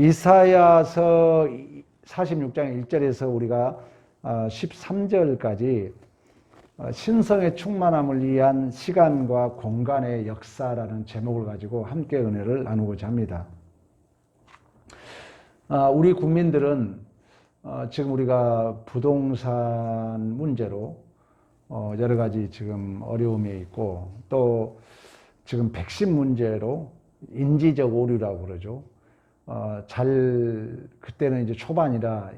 이사야서 46장 1절에서 우리가 13절까지 어, 신성의 충만함을 위한 시간과 공간의 역사라는 제목을 가지고 함께 은혜를 나누고자 합니다. 아, 우리 국민들은 어, 지금 우리가 부동산 문제로 어, 여러 가지 지금 어려움에 있고 또 지금 백신 문제로 인지적 오류라고 그러죠. 어, 잘 그때는 이제 초반이라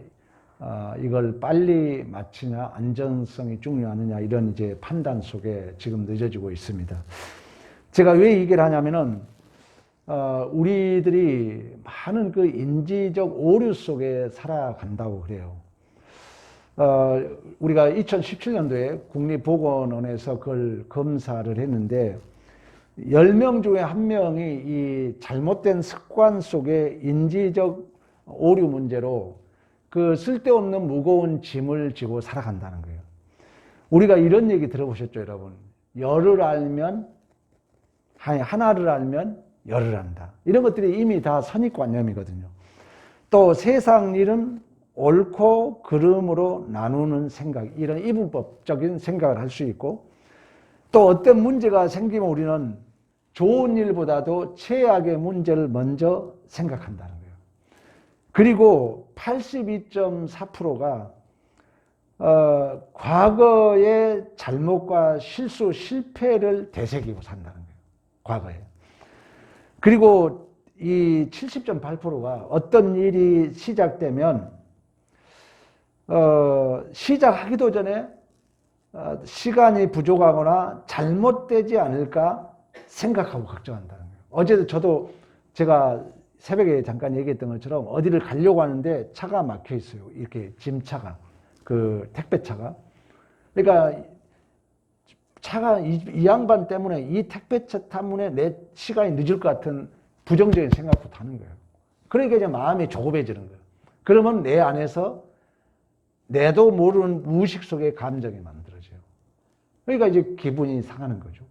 어, 이걸 빨리 마치냐 안전성이 중요하느냐 이런 이제 판단 속에 지금 늦어지고 있습니다. 제가 왜 얘기를 하냐면은 어, 우리들이 많은 그 인지적 오류 속에 살아간다고 그래요. 어, 우리가 2017년도에 국립보건원에서 그걸 검사를 했는데 10명 중에 한 명이 이 잘못된 습관 속에 인지적 오류 문제로 그 쓸데없는 무거운 짐을 지고 살아간다는 거예요. 우리가 이런 얘기 들어보셨죠, 여러분? 열을 알면, 하나를 알면 열을 안다. 이런 것들이 이미 다 선입관념이거든요. 또 세상 일은 옳고 그름으로 나누는 생각, 이런 이분법적인 생각을 할 수 있고, 또 어떤 문제가 생기면 우리는 좋은 일보다도 최악의 문제를 먼저 생각한다는 거예요. 그리고 82.4%가 어, 과거의 잘못과 실수, 실패를 되새기고 산다는 거예요. 과거에. 그리고 이 70.8%가 어떤 일이 시작되면 어, 시작하기도 전에 어, 시간이 부족하거나 잘못되지 않을까 생각하고 걱정한다는 거예요. 어제도 저도 제가 새벽에 잠깐 얘기했던 것처럼 어디를 가려고 하는데 차가 막혀 있어요. 이렇게 짐차가. 그 택배차가. 그러니까 차가 이, 이 양반 때문에 이 택배차 때문에 내 시간이 늦을 것 같은 부정적인 생각부터 하는 거예요. 그러니까 이제 마음이 조급해지는 거예요. 그러면 내 안에서 내도 모르는 무의식 속의 감정이 만들어져요. 그러니까 이제 기분이 상하는 거죠.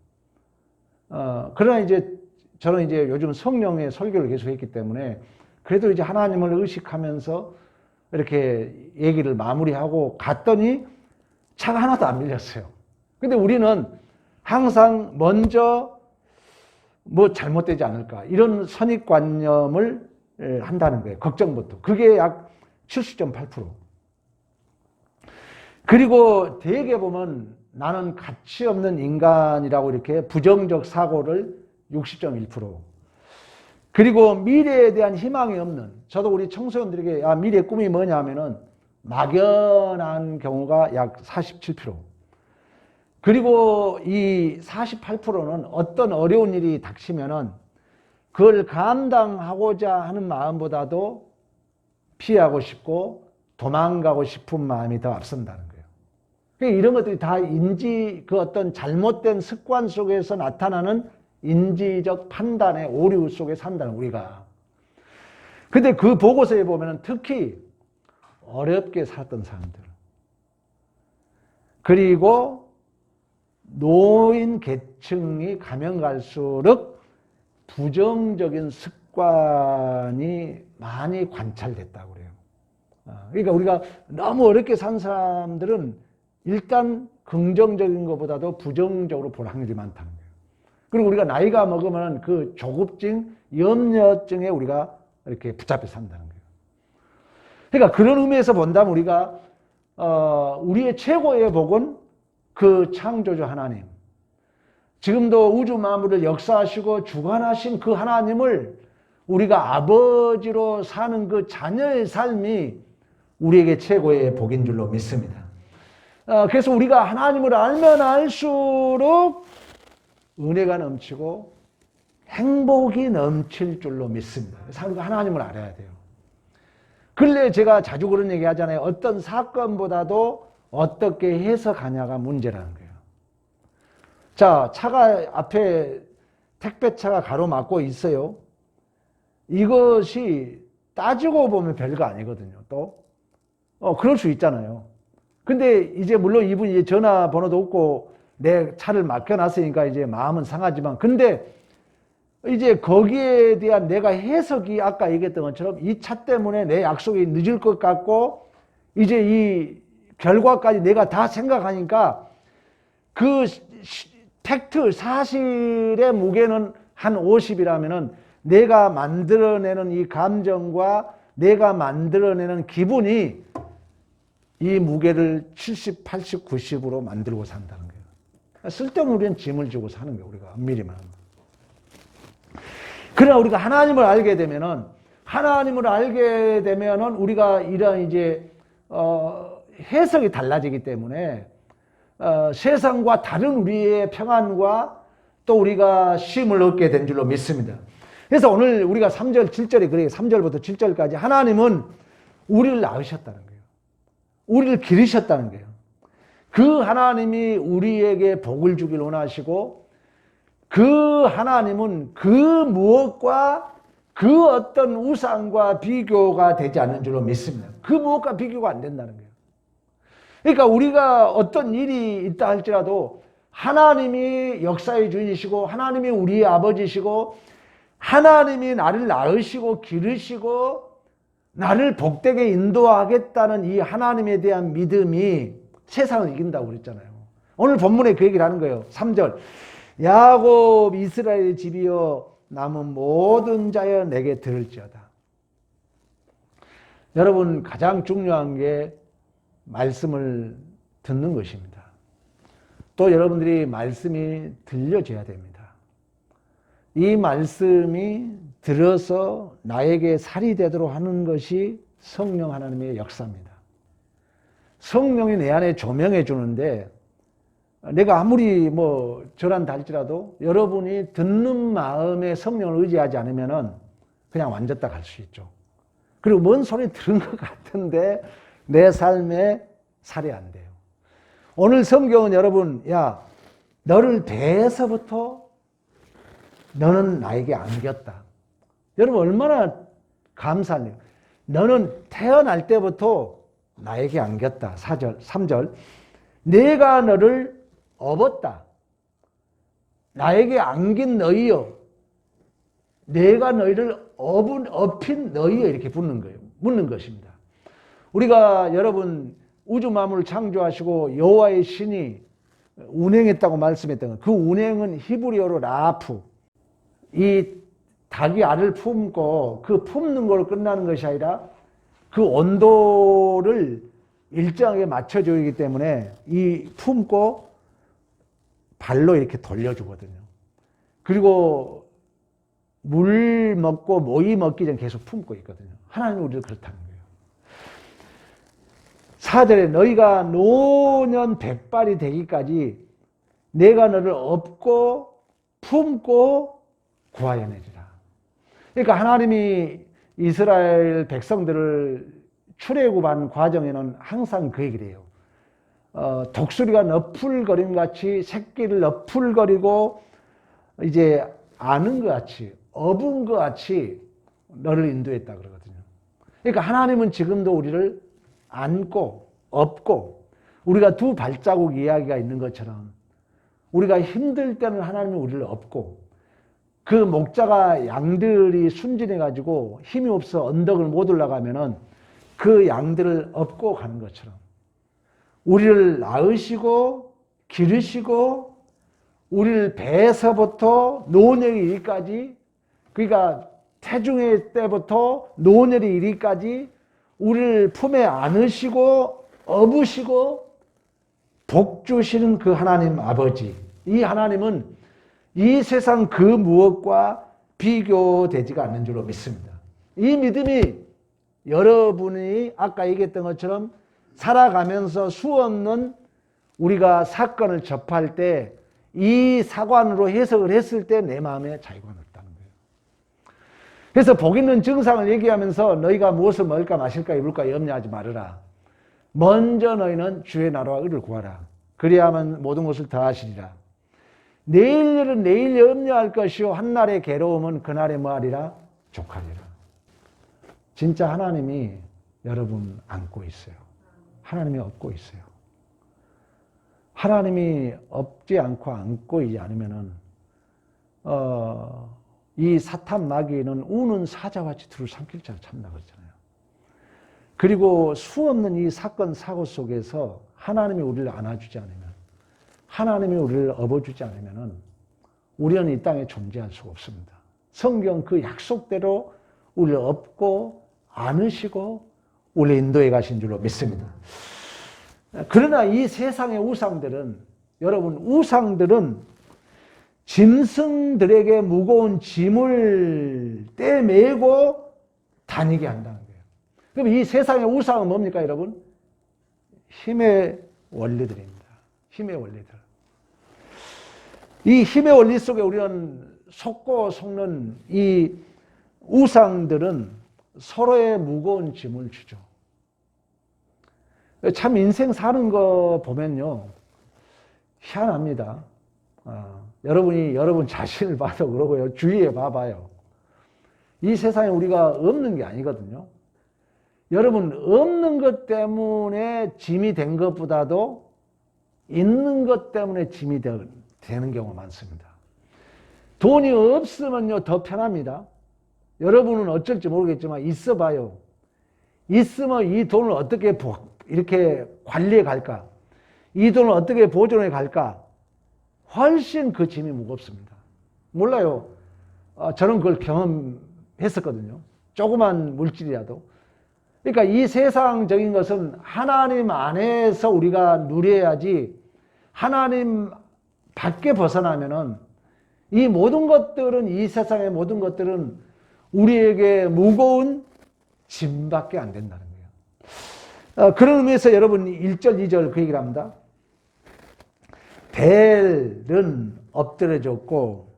어, 그러나 이제 저는 이제 요즘 성령의 설교를 계속 했기 때문에 그래도 이제 하나님을 의식하면서 이렇게 얘기를 마무리하고 갔더니 차가 하나도 안 밀렸어요. 근데 우리는 항상 먼저 뭐 잘못되지 않을까 이런 선입관념을 한다는 거예요. 걱정부터. 그게 약 70.8%. 그리고 대개 보면 나는 가치 없는 인간이라고 이렇게 부정적 사고를 60.1%. 그리고 미래에 대한 희망이 없는, 저도 우리 청소년들에게, 아, 미래 꿈이 뭐냐 하면은 막연한 경우가 약 47%. 그리고 이 48%는 어떤 어려운 일이 닥치면은 그걸 감당하고자 하는 마음보다도 피하고 싶고 도망가고 싶은 마음이 더 앞선다는 이런 것들이 다 인지, 그 어떤 잘못된 습관 속에서 나타나는 인지적 판단의 오류 속에 산다는 우리가. 근데 그 보고서에 보면 특히 어렵게 살았던 사람들. 그리고 노인 계층이 가면 갈수록 부정적인 습관이 많이 관찰됐다고 그래요. 그러니까 우리가 너무 어렵게 산 사람들은 일단 긍정적인 것보다도 부정적으로 볼 확률이 많다는 거예요. 그리고 우리가 나이가 먹으면 그 조급증, 염려증에 우리가 이렇게 붙잡혀 산다는 거예요. 그러니까 그런 의미에서 본다면 우리가 어, 우리의 최고의 복은 그 창조주 하나님. 지금도 우주 만물을 역사하시고 주관하신 그 하나님을 우리가 아버지로 사는 그 자녀의 삶이 우리에게 최고의 복인 줄로 믿습니다. 어, 그래서 우리가 하나님을 알면 알수록 은혜가 넘치고 행복이 넘칠 줄로 믿습니다. 그래서 하나님을 알아야 돼요. 근래 제가 자주 그런 얘기 하잖아요. 어떤 사건보다도 어떻게 해석하냐가 문제라는 거예요. 자, 차가 앞에 택배차가 가로막고 있어요. 이것이 따지고 보면 별거 아니거든요. 또, 어, 그럴 수 있잖아요. 근데 이제 물론 이분이 전화번호도 없고 내 차를 맡겨놨으니까 이제 마음은 상하지만 근데 이제 거기에 대한 내가 해석이 아까 얘기했던 것처럼 이 차 때문에 내 약속이 늦을 것 같고 이제 이 결과까지 내가 다 생각하니까 그 시- 팩트 사실의 무게는 한 50이라면은 내가 만들어내는 이 감정과 내가 만들어내는 기분이 이 무게를 70, 80, 90으로 만들고 산다는 거예요. 쓸데없는 우리는 짐을 지고 사는 거예요. 우리가 엄밀히 말하면. 그러나 우리가 하나님을 알게 되면은 하나님을 알게 되면은 우리가 이런 이제 어, 해석이 달라지기 때문에 어, 세상과 다른 우리의 평안과 또 우리가 쉼을 얻게 된 줄로 믿습니다. 그래서 오늘 우리가 3절, 7절에 그래 3절부터 7절까지 하나님은 우리를 낳으셨다는 거예요. 우리를 기르셨다는 거예요. 그 하나님이 우리에게 복을 주길 원하시고 그 하나님은 그 무엇과 그 어떤 우상과 비교가 되지 않는 줄로 믿습니다. 그 무엇과 비교가 안 된다는 거예요. 그러니까 우리가 어떤 일이 있다 할지라도 하나님이 역사의 주인이시고 하나님이 우리의 아버지시고 하나님이 나를 낳으시고 기르시고 나를 복되게 인도하겠다는 이 하나님에 대한 믿음이 세상을 이긴다고 그랬잖아요. 오늘 본문에 그 얘기를 하는 거예요. 3절. 야곱 이스라엘 집이여 남은 모든 자여 내게 들을지어다. 여러분 가장 중요한 게 말씀을 듣는 것입니다. 또 여러분들이 말씀이 들려줘야 됩니다. 이 말씀이 들어서 나에게 살이 되도록 하는 것이 성령 하나님의 역사입니다. 성령이 내 안에 조명해 주는데 내가 아무리 뭐 저란다 할지라도 여러분이 듣는 마음에 성령을 의지하지 않으면은 그냥 완졌다 갈수 있죠. 그리고 뭔 소리 들은 것 같은데 내 삶에 살이 안 돼요. 오늘 성경은 여러분, 야, 너를 대해서부터 너는 나에게 안겼다. 여러분, 얼마나 감사해요. 너는 태어날 때부터 나에게 안겼다. 4절, 3절. 내가 너를 업었다. 나에게 안긴 너희여. 내가 너희를 업은, 업힌 너희여. 이렇게 붙는 거예요. 묻는 것입니다. 우리가 여러분 우주 만물을 창조하시고 여호와의 신이 운행했다고 말씀했던 것. 그 운행은 히브리어로 라프. 이 닭이 알을 품고 그 품는 걸로 끝나는 것이 아니라 그 온도를 일정하게 맞춰주기 때문에 이 품고 발로 이렇게 돌려주거든요. 그리고 물 먹고 모이 먹기 전에 계속 품고 있거든요. 하나님 우리를 그렇다는 거예요. 사절에 너희가 노년 백발이 되기까지 내가 너를 업고 품고 구하여내리라. 그러니까 하나님이 이스라엘 백성들을 출애굽한 과정에는 항상 그 얘기를 해요. 어, 독수리가 너풀거림 같이 새끼를 너풀거리고 이제 아는 것 같이 업은 것 같이 너를 인도했다 그러거든요. 그러니까 하나님은 지금도 우리를 안고 업고 우리가 두 발자국 이야기가 있는 것처럼 우리가 힘들 때는 하나님이 우리를 업고 그 목자가 양들이 순진해 가지고 힘이 없어 언덕을 못 올라가면은 그 양들을 업고 가는 것처럼 우리를 낳으시고 기르시고 우리를 배에서부터 노년의 일까지 그러니까 태중의 때부터 노년의 일까지 우리를 품에 안으시고 업으시고 복 주시는 그 하나님 아버지. 이 하나님은 이 세상 그 무엇과 비교되지가 않는 줄로 믿습니다. 이 믿음이 여러분이 아까 얘기했던 것처럼 살아가면서 수없는 우리가 사건을 접할 때 이 사관으로 해석을 했을 때 내 마음에 자유가 없다는 거예요. 그래서 복 있는 증상을 얘기하면서 너희가 무엇을 먹을까 마실까 입을까 염려하지 말으라. 먼저 너희는 주의 나라와 의를 구하라. 그리하면 모든 것을 더하시리라. 내일 일은 내일 염려할 것이요 한날의 괴로움은 그날의 뭐하리라 족하리라. 진짜 하나님이 여러분 안고 있어요. 하나님이 업고 있어요. 하나님이 업지 않고 안고 있지 않으면은 어, 이 사탄 마귀는 우는 사자와 지투를 삼킬 자로 참나 그랬잖아요. 그리고 수 없는 이 사건 사고 속에서 하나님이 우리를 안아주지 않으면 하나님이 우리를 업어주지 않으면 우리는 이 땅에 존재할 수가 없습니다. 성경 그 약속대로 우리를 업고 안으시고 우리 인도에 가신 줄로 믿습니다. 그러나 이 세상의 우상들은 여러분 우상들은 짐승들에게 무거운 짐을 떼매고 다니게 한다는 거예요. 그럼 이 세상의 우상은 뭡니까 여러분? 힘의 원리들입니다. 힘의 원리들. 이 힘의 원리 속에 우리는 속고 속는 이 우상들은 서로의 무거운 짐을 주죠. 참 인생 사는 거 보면요. 희한합니다. 아, 여러분이 여러분 자신을 봐도 그러고요. 주위에 봐봐요. 이 세상에 우리가 없는 게 아니거든요. 여러분, 없는 것 때문에 짐이 된 것보다도 있는 것 때문에 짐이 되, 되는 경우가 많습니다. 돈이 없으면요, 더 편합니다. 여러분은 어쩔지 모르겠지만 있어 봐요. 있으면 이 돈을 어떻게 이렇게 관리해 갈까? 이 돈을 어떻게 보존해 갈까? 훨씬 그 짐이 무겁습니다. 몰라요. 어, 저는 그걸 경험했었거든요. 조그만 물질이라도. 그러니까 이 세상적인 것은 하나님 안에서 우리가 누려야지 하나님 밖에 벗어나면은 이 모든 것들은 이 세상의 모든 것들은 우리에게 무거운 짐밖에 안 된다는 거예요. 어, 그런 의미에서 여러분 1절, 2절 그 얘기를 합니다. 벨은 엎드려졌고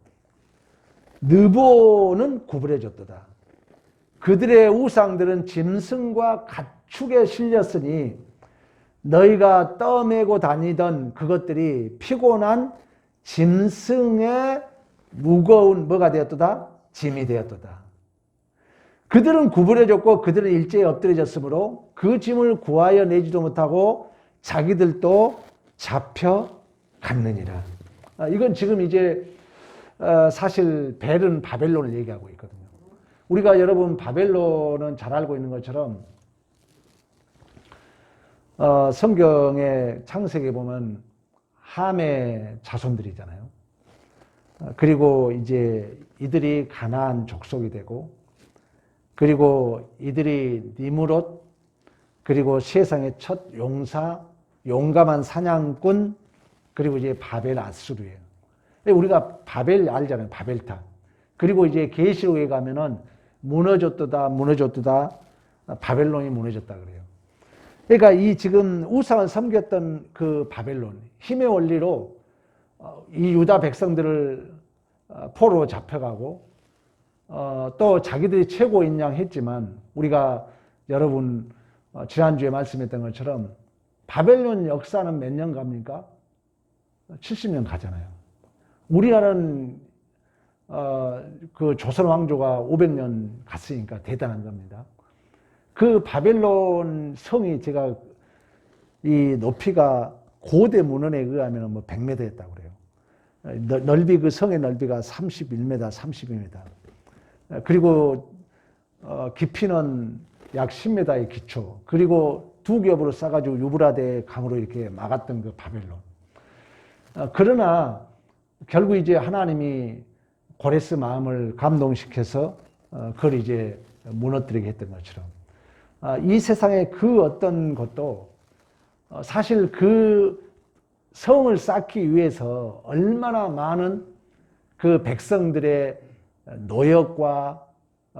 느보는 구부려졌도다. 그들의 우상들은 짐승과 가축에 실렸으니 너희가 떠매고 다니던 그것들이 피곤한 짐승의 무거운 뭐가 되었도다? 짐이 되었도다. 그들은 구부려졌고 그들은 일제히 엎드려졌으므로 그 짐을 구하여 내지도 못하고 자기들도 잡혀 갔느니라. 아, 이건 지금 이제 어, 사실 벨은 바벨론을 얘기하고 있거든요. 우리가 여러분 바벨론은 잘 알고 있는 것처럼 어, 성경의 창세기에 보면 함의 자손들이잖아요. 어, 그리고 이제 이들이 가나안 족속이 되고 그리고 이들이 니무롯 그리고 세상의 첫 용사 용감한 사냥꾼 그리고 이제 바벨 아수르예요. 우리가 바벨 알잖아요. 바벨탑. 그리고 이제 계시록에 가면은 무너졌도다 무너졌도다 바벨론이 무너졌다 그래요. 그러니까 이 지금 우상을 섬겼던 그 바벨론 힘의 원리로 어, 이 유다 백성들을 어, 포로 잡혀가고 어, 또 자기들이 최고인 양 했지만 우리가 여러분 지난주에 말씀했던 것처럼 바벨론 역사는 몇 년 갑니까? 70년 가잖아요. 우리나라는 어, 그 조선 왕조가 500년 갔으니까 대단한 겁니다. 그 바벨론 성이 제가 이 높이가 고대 문헌에 의하면 뭐 100m였다고 그래요. 넓이 그 성의 넓이가 31m, 32m. 그리고 어, 깊이는 약 10m의 기초. 그리고 두 겹으로 싸가지고 유브라데 강으로 이렇게 막았던 그 바벨론. 어, 그러나 결국 이제 하나님이 고레스 마음을 감동시켜서 어, 그걸 이제 무너뜨리게 했던 것처럼 아, 이 세상의 그 어떤 것도 어, 사실 그 성을 쌓기 위해서 얼마나 많은 그 백성들의 노역과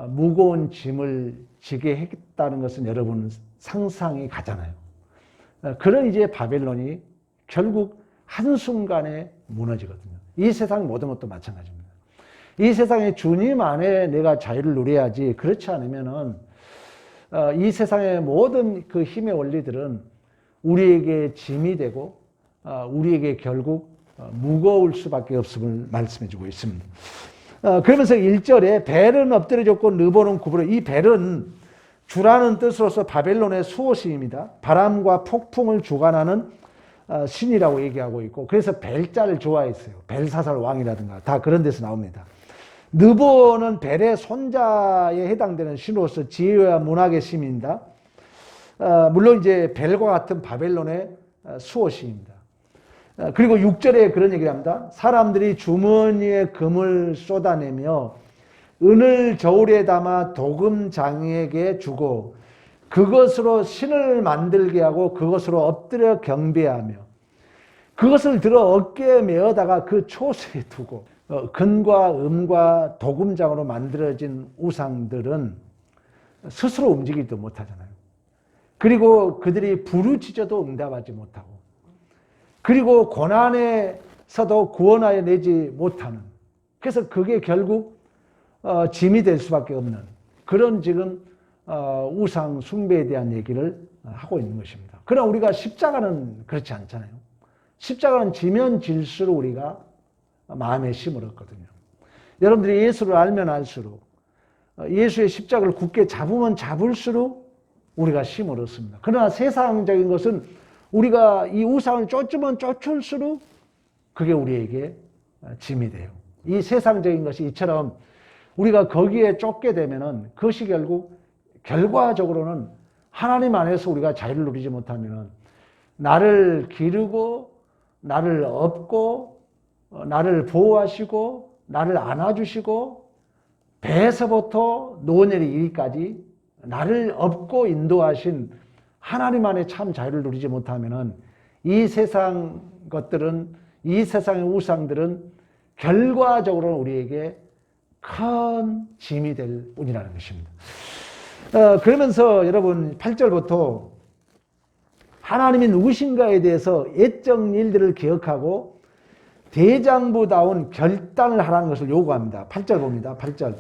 무거운 짐을 지게 했다는 것은 여러분 상상이 가잖아요. 그런 이제 바벨론이 결국 한순간에 무너지거든요. 이 세상 모든 것도 마찬가지입니다. 이 세상에 주님 안에 내가 자유를 누려야지 그렇지 않으면은 어, 이 세상의 모든 그 힘의 원리들은 우리에게 짐이 되고 어, 우리에게 결국 어, 무거울 수밖에 없음을 말씀해 주고 있습니다. 그러면서 1절에 벨은 엎드려졌고 느보는 구부러 이 벨은 주라는 뜻으로서 바벨론의 수호신입니다. 바람과 폭풍을 주관하는 어, 신이라고 얘기하고 있고 그래서 벨자를 좋아했어요. 벨사살 왕이라든가 다 그런 데서 나옵니다. 느보는 벨의 손자에 해당되는 신으로서 지혜와 문학의 신입니다. 어, 물론 이제 벨과 같은 바벨론의 어, 수호신입니다. 어, 그리고 6절에 그런 얘기를 합니다. 사람들이 주머니에 금을 쏟아내며 은을 저울에 담아 도금장에게 주고 그것으로 신을 만들게 하고 그것으로 엎드려 경배하며 그것을 들어 어깨에 메어다가 그 초소에 두고 어, 금과 음과 도금장으로 만들어진 우상들은 스스로 움직이지도 못하잖아요. 그리고 그들이 부르짖어도 응답하지 못하고 그리고 고난에서도 구원하여 내지 못하는 그래서 그게 결국 어, 짐이 될 수밖에 없는 그런 지금 어, 우상 숭배에 대한 얘기를 하고 있는 것입니다. 그러나 우리가 십자가는 그렇지 않잖아요. 십자가는 지면 질수록 우리가 마음에 심을 얻거든요. 여러분들이 예수를 알면 알수록 어, 예수의 십자가를 굳게 잡으면 잡을수록 우리가 심을 얻습니다. 그러나 세상적인 것은 우리가 이 우상을 쫓으면 쫓을수록 그게 우리에게 짐이 돼요. 이 세상적인 것이 이처럼 우리가 거기에 쫓게 되면은 그것이 결국 결과적으로는 하나님 안에서 우리가 자유를 누리지 못하면은 나를 기르고 나를 업고 어, 나를 보호하시고 나를 안아주시고 배에서부터 노년에 이르기까지 나를 업고 인도하신 하나님 안에 참 자유를 누리지 못하면은 이 세상 것들은 이 세상의 우상들은 결과적으로는 우리에게 큰 짐이 될 뿐이라는 것입니다. 어, 그러면서 여러분 8절부터 하나님이 누구신가에 대해서 옛적 일들을 기억하고 대장부다운 결단을 하라는 것을 요구합니다. 8절 봅니다. 8절.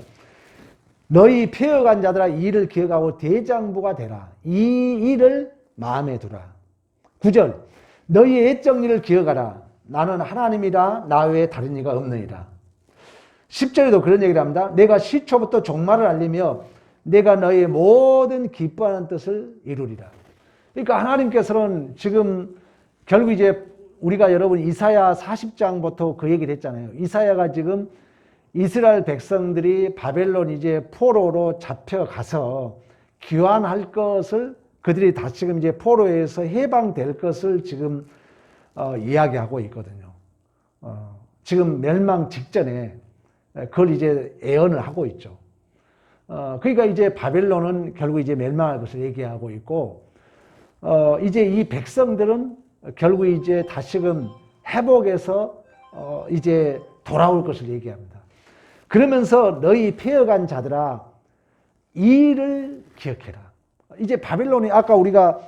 너희 폐어간 자들아 이 일을 기억하고 대장부가 되라. 이 일을 마음에 두라. 9절. 너희의 옛적 일을 기억하라. 나는 하나님이라 나 외에 다른 이가 없느니라. 10절에도 그런 얘기를 합니다. 내가 시초부터 종말을 알리며 내가 너희의 모든 기뻐하는 뜻을 이루리라. 그러니까 하나님께서는 지금 결국 이제 우리가 여러분 이사야 40장부터 그 얘기를 했잖아요. 이사야가 지금 이스라엘 백성들이 바벨론 이제 포로로 잡혀가서 귀환할 것을 그들이 다시금 이제 포로에서 해방될 것을 지금 어, 이야기하고 있거든요. 어, 지금 멸망 직전에 그걸 이제 예언을 하고 있죠. 어, 그러니까 이제 바벨론은 결국 이제 멸망할 것을 얘기하고 있고, 어, 이제 이 백성들은 결국 이제 다시금 회복해서 어, 이제 돌아올 것을 얘기합니다. 그러면서 너희 폐어간 자들아 이를 기억해라. 이제 바빌론이 아까 우리가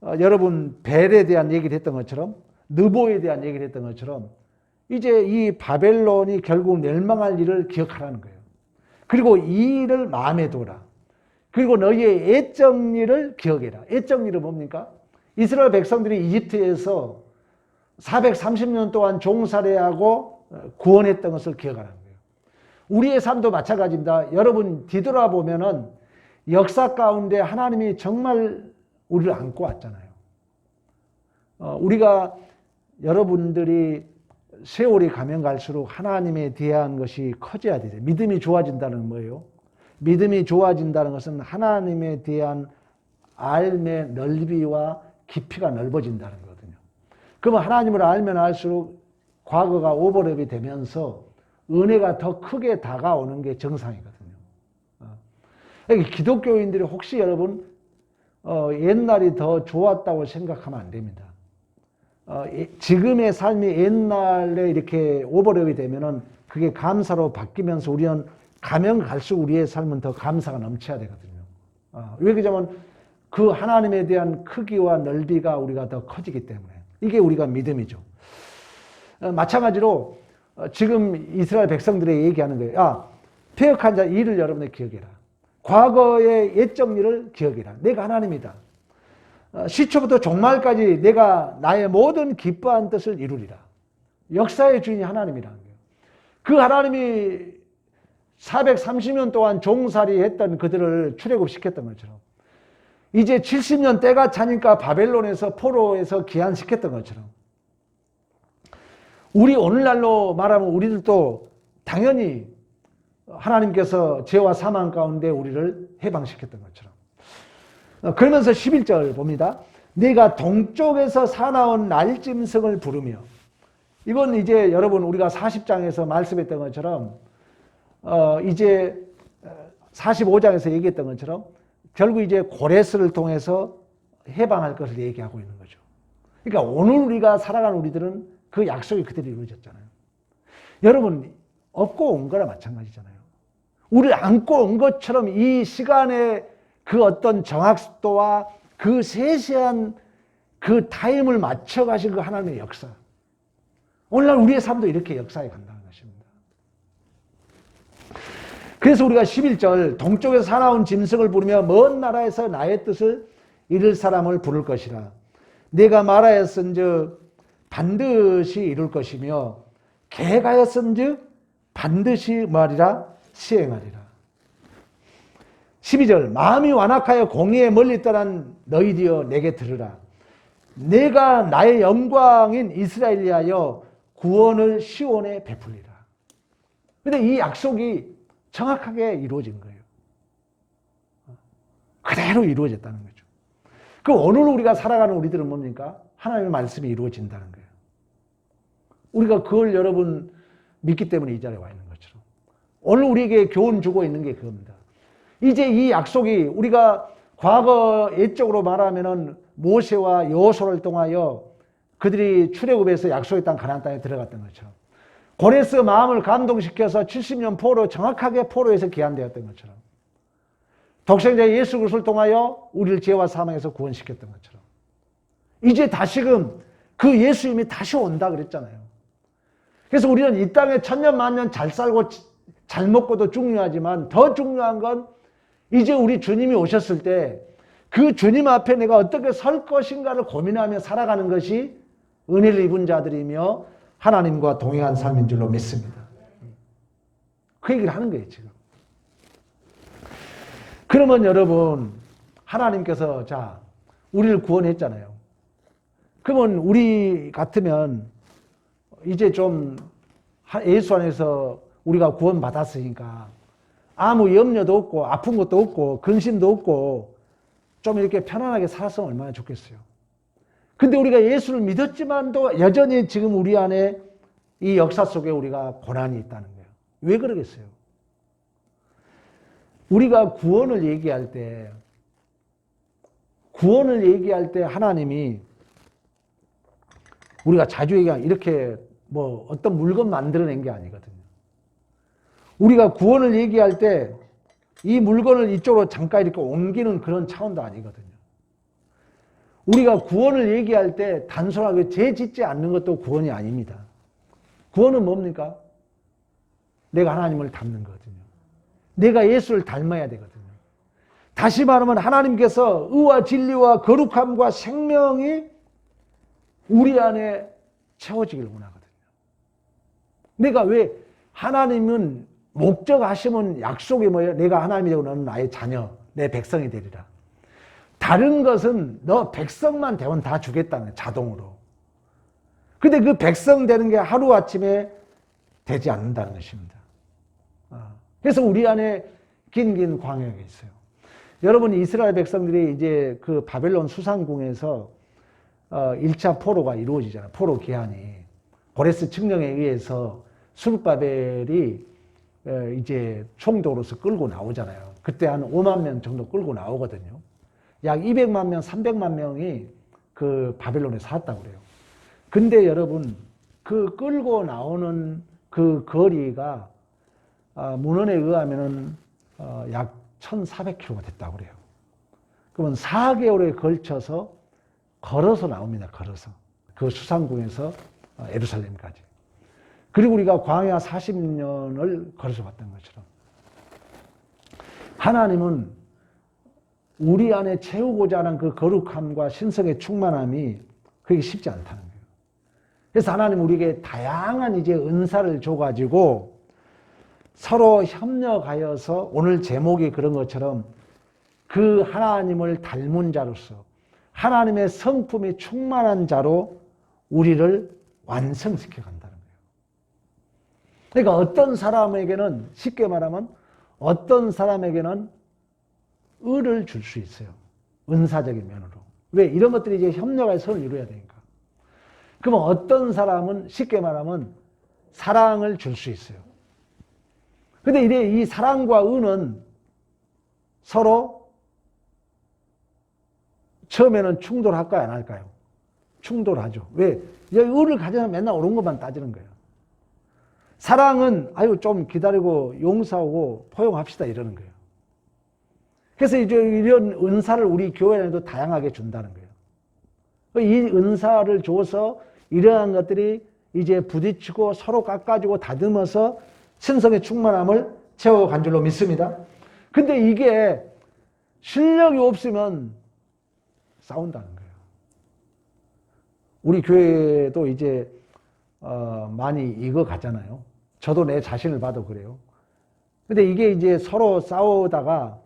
어, 여러분 벨에 대한 얘기를 했던 것처럼 느보에 대한 얘기를 했던 것처럼 이제 이 바벨론이 결국 멸망할 일을 기억하라는 거예요. 그리고 이 일을 마음에 둬라. 그리고 너희의 일을 기억해라. 일은 뭡니까? 이스라엘 백성들이 이집트에서 430년 동안 종살이하고 구원했던 것을 기억하라는 거예요. 우리의 삶도 마찬가지입니다. 여러분 뒤돌아보면은 역사 가운데 하나님이 정말 우리를 안고 왔잖아요. 어, 우리가 여러분들이 세월이 가면 갈수록 하나님에 대한 것이 커져야 돼요. 믿음이 좋아진다는 뭐예요? 믿음이 좋아진다는 것은 하나님에 대한 알의 넓이와 깊이가 넓어진다는 거거든요. 그러면 하나님을 알면 알수록 과거가 오버랩이 되면서 은혜가 더 크게 다가오는 게 정상이거든요. 어. 기독교인들이 혹시 여러분 어, 옛날이 더 좋았다고 생각하면 안 됩니다. 어, 지금의 삶이 옛날에 이렇게 오버랩이 되면은 그게 감사로 바뀌면서 우리는 가면 갈수록 우리의 삶은 더 감사가 넘쳐야 되거든요. 어, 왜 그러냐면 그 하나님에 대한 크기와 넓이가 우리가 더 커지기 때문에 이게 우리가 믿음이죠. 어, 마찬가지로 어, 지금 이스라엘 백성들이 얘기하는 거예요. 야, 폐역한 자 일을 여러분이 기억해라. 과거의 옛적 일을 기억해라. 내가 하나님이다. 어, 시초부터 종말까지 내가 나의 모든 기뻐한 뜻을 이루리라. 역사의 주인이 하나님이라는 거예요. 그 하나님이 430년 동안 종살이 했던 그들을 출애굽시켰던 것처럼 이제 70년 때가 차니까 바벨론에서 포로에서 기한시켰던 것처럼 우리 오늘날로 말하면 우리들도 당연히 하나님께서 죄와 사망 가운데 우리를 해방시켰던 것처럼. 어, 그러면서 11절 봅니다. 내가 동쪽에서 사나운 날짐승을 부르며 이건 이제 여러분 우리가 40장에서 말씀했던 것처럼 어 이제 45장에서 얘기했던 것처럼 결국 이제 고레스를 통해서 해방할 것을 얘기하고 있는 거죠. 그러니까 오늘 우리가 살아가는 우리들은 그 약속이 그대로 이루어졌잖아요. 여러분 업고 온 거나 마찬가지잖아요. 우리를 안고 온 것처럼 이 시간에 그 어떤 정확도와 그 세세한 그 타임을 맞춰 가신 그 하나님의 역사. 오늘날 우리의 삶도 이렇게 역사에 간다는 것입니다. 그래서 우리가 11절 동쪽에서 사나운 짐승을 부르며 먼 나라에서 나의 뜻을 이룰 사람을 부를 것이라. 내가 말하였은즉 반드시 이룰 것이며 계가였은즉 반드시 말이라 시행하리라. 12절 마음이 완악하여 공의에 멀리 떠난 너희디여 내게 들으라. 내가 나의 영광인 이스라엘 위하여 구원을 시온에 베풀리라. 근데 이 약속이 정확하게 이루어진 거예요. 그대로 이루어졌다는 거죠. 그 오늘 우리가 살아가는 우리들은 뭡니까? 하나님의 말씀이 이루어진다는 거예요. 우리가 그걸 여러분 믿기 때문에 이 자리에 와 있는 것처럼. 오늘 우리에게 교훈 주고 있는 게 그겁니다. 이제 이 약속이 우리가 과거 옛적으로 말하면은 모세와 여호수아를 통하여 그들이 출애굽에서 약속의 땅 가나안 땅에 들어갔던 것처럼 고레스 마음을 감동시켜서 70년 포로 정확하게 포로에서 기한되었던 것처럼 독생자 예수 그리스도를 통하여 우리를 죄와 사망에서 구원시켰던 것처럼 이제 다시금 그 예수님이 다시 온다 그랬잖아요. 그래서 우리는 이 땅에 천년 만년 잘 살고 잘 먹고도 중요하지만 더 중요한 건 이제 우리 주님이 오셨을 때 그 주님 앞에 내가 어떻게 설 것인가를 고민하며 살아가는 것이 은혜를 입은 자들이며 하나님과 동행한 삶인 줄로 믿습니다. 그 얘기를 하는 거예요, 지금. 그러면 여러분, 하나님께서 자, 우리를 구원했잖아요. 그러면 우리 같으면 이제 좀 예수 안에서 우리가 구원받았으니까 아무 염려도 없고 아픈 것도 없고 근심도 없고 좀 이렇게 편안하게 살았으면 얼마나 좋겠어요. 근데 우리가 예수를 믿었지만도 여전히 지금 우리 안에 이 역사 속에 우리가 고난이 있다는 거예요. 왜 그러겠어요? 우리가 구원을 얘기할 때, 구원을 얘기할 때 하나님이 우리가 자주 얘기하는 이렇게 뭐 어떤 물건 만들어낸 게 아니거든요. 우리가 구원을 얘기할 때 이 물건을 이쪽으로 잠깐 이렇게 옮기는 그런 차원도 아니거든요. 우리가 구원을 얘기할 때 단순하게 죄 짓지 않는 것도 구원이 아닙니다. 구원은 뭡니까? 내가 하나님을 닮는 거거든요. 내가 예수를 닮아야 되거든요. 다시 말하면 하나님께서 의와 진리와 거룩함과 생명이 우리 안에 채워지길 원하거든요. 내가 왜 하나님은 목적하시면 약속이 뭐예요? 내가 하나님이 되고 너는 나의 자녀, 내 백성이 되리라. 다른 것은 너 백성만 되면 다 주겠다는 자동으로. 근데 그 백성 되는 게 하루아침에 되지 않는다는 것입니다. 아, 그래서 우리 안에 긴긴 광야가 있어요. 여러분, 이스라엘 백성들이 이제 그 바벨론 수상궁에서 1차 어, 포로가 이루어지잖아요. 포로 기한이. 고레스 측령에 의해서 수르바벨이 이제 총독으로서 끌고 나오잖아요. 그때 한 5만 명 정도 끌고 나오거든요. 약 200만 명, 300만 명이 그 바벨론에 살았다고 그래요. 근데 여러분, 그 끌고 나오는 그 거리가 아, 문헌에 의하면은 어, 약 1,400km가 됐다고 그래요. 그러면 4개월에 걸쳐서 걸어서 나옵니다. 걸어서. 그 수상궁에서 어, 에루살렘까지. 그리고 우리가 광야 40년을 걸어서 왔던 것처럼 하나님은 우리 안에 채우고자 하는 그 거룩함과 신성의 충만함이 그게 쉽지 않다는 거예요. 그래서 하나님 우리에게 다양한 이제 은사를 줘가지고 서로 협력하여서 오늘 제목이 그런 것처럼 그 하나님을 닮은 자로서 하나님의 성품이 충만한 자로 우리를 완성시켜 간다는 거예요. 그러니까 어떤 사람에게는 쉽게 말하면 어떤 사람에게는 을을 줄 수 있어요. 은사적인 면으로. 왜? 이런 것들이 이제 협력할 선을 이루어야 되니까. 그러면 어떤 사람은 쉽게 말하면 사랑을 줄 수 있어요. 근데 이래 이 사랑과 은은 서로 처음에는 충돌할까요? 안 할까요? 충돌하죠. 왜? 여기 을을 가져면 맨날 옳은 것만 따지는 거예요. 사랑은 아유 좀 기다리고 용서하고 포용합시다 이러는 거예요. 그래서 이제 이런 은사를 우리 교회에도 다양하게 준다는 거예요. 이 은사를 줘서 이러한 것들이 이제 부딪히고 서로 깎아주고 다듬어서 신성의 충만함을 채워간 줄로 믿습니다. 근데 이게 실력이 없으면 싸운다는 거예요. 우리 교회도 이제 어, 많이 익어 가잖아요. 저도 내 자신을 봐도 그래요. 근데 이게 이제 서로 싸우다가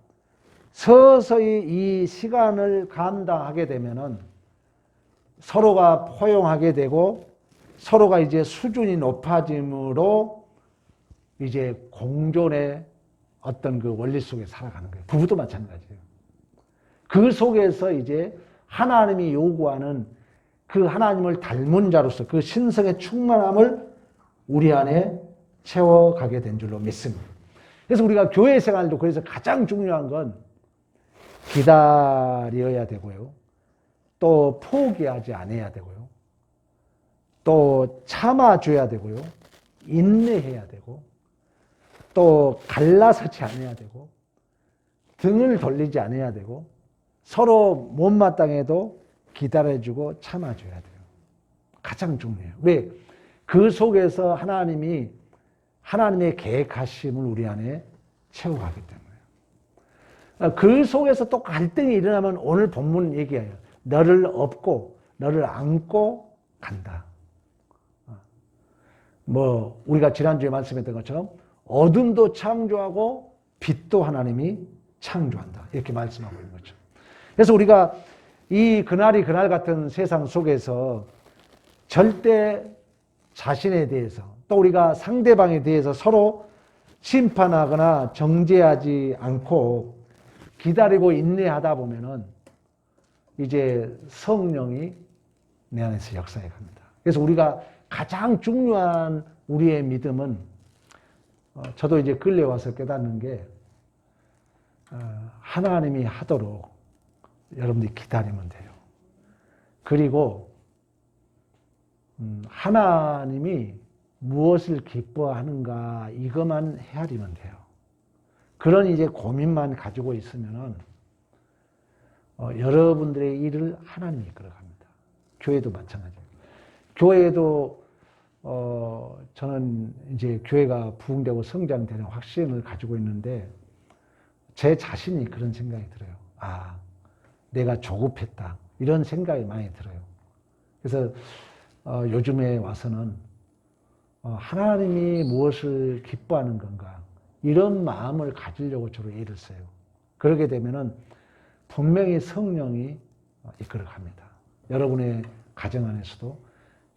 서서히 이 시간을 감당하게 되면은 서로가 포용하게 되고 서로가 이제 수준이 높아짐으로 이제 공존의 어떤 그 원리 속에 살아가는 거예요. 부부도 마찬가지예요. 그 속에서 이제 하나님이 요구하는 그 하나님을 닮은 자로서 그 신성의 충만함을 우리 안에 채워가게 된 줄로 믿습니다. 그래서 우리가 교회 생활도 그래서 가장 중요한 건 기다려야 되고요. 또 포기하지 않아야 되고요. 또 참아줘야 되고요. 인내해야 되고 또 갈라서지 않아야 되고 등을 돌리지 않아야 되고 서로 못마땅해도 기다려주고 참아줘야 돼요. 가장 중요해요. 왜? 그 속에서 하나님이 하나님의 계획하심을 우리 안에 채워가기 때문에. 그 속에서 또 갈등이 일어나면 오늘 본문 얘기해요. 너를 업고 너를 안고 간다. 뭐 우리가 지난주에 말씀했던 것처럼 어둠도 창조하고 빛도 하나님이 창조한다. 이렇게 말씀하고 있는 거죠. 그래서 우리가 이 그날이 그날 같은 세상 속에서 절대 자신에 대해서 또 우리가 상대방에 대해서 서로 심판하거나 정죄하지 않고 기다리고 인내하다 보면은 이제 성령이 내 안에서 역사해 갑니다. 그래서 우리가 가장 중요한 우리의 믿음은 어, 저도 이제 근래 와서 깨닫는 게 어, 하나님이 하도록 여러분들이 기다리면 돼요. 그리고 음, 하나님이 무엇을 기뻐하는가 이것만 헤아리면 돼요. 그런 이제 고민만 가지고 있으면은 어, 여러분들의 일을 하나님이 이끌어갑니다. 교회도 마찬가지예요. 교회도 어, 저는 이제 교회가 부흥되고 성장되는 확신을 가지고 있는데 제 자신이 그런 생각이 들어요. 아, 내가 조급했다. 이런 생각이 많이 들어요. 그래서 어, 요즘에 와서는 어, 하나님이 무엇을 기뻐하는 건가 이런 마음을 가지려고 주로 애를 써요. 그러게 되면은 분명히 성령이 어, 이끌어 갑니다. 여러분의 가정 안에서도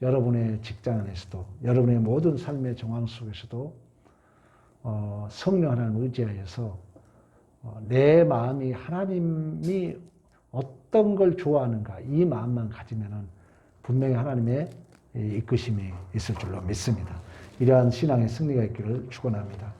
여러분의 직장 안에서도 여러분의 모든 삶의 정황 속에서도 어, 성령 하나님 의지하여서 어, 내 마음이 하나님이 어떤 걸 좋아하는가 이 마음만 가지면은 분명히 하나님의 이끄심이 있을 줄로 믿습니다. 이러한 신앙의 승리가 있기를 축원합니다.